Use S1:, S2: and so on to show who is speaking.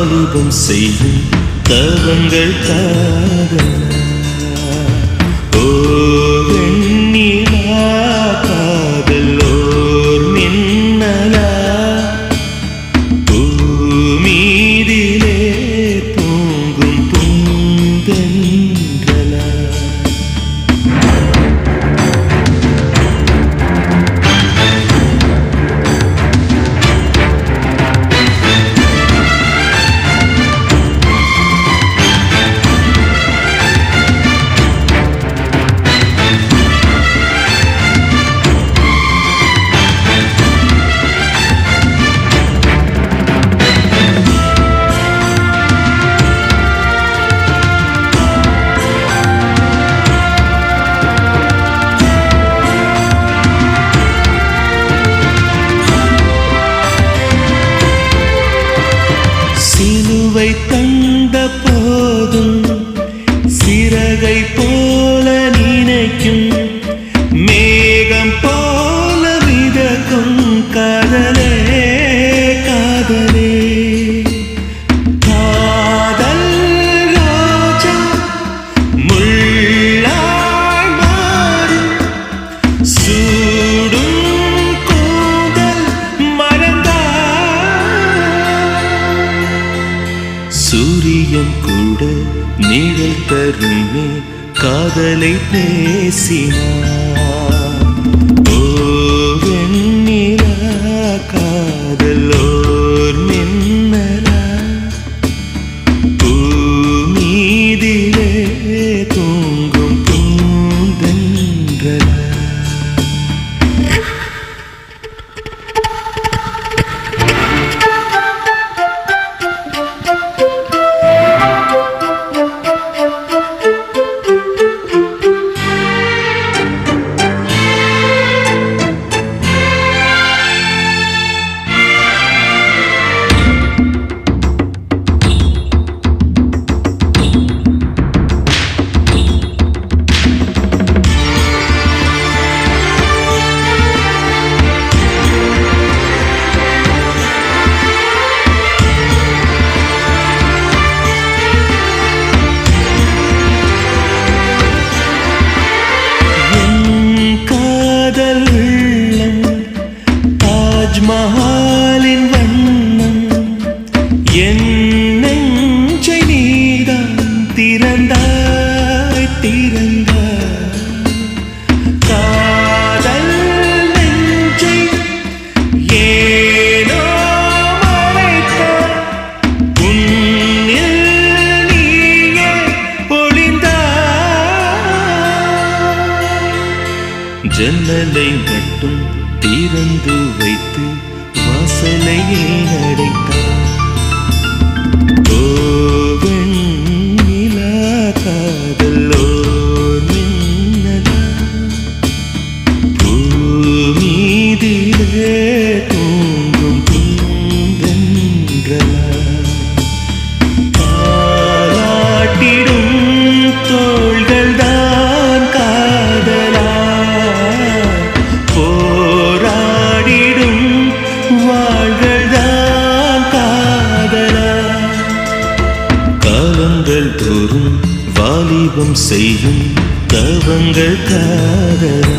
S1: வாலிபம் செய்யும் தவங்கள் காதல் சூரியன் கூட நிழல் தருமே காதலை பேசினார். கட்டும் திறந்து வைத்து வாசலையே அடைத்தார் கோவன் நிலாக்கார் ஆர்வம் செய்யும் தவங்கள் காதல்.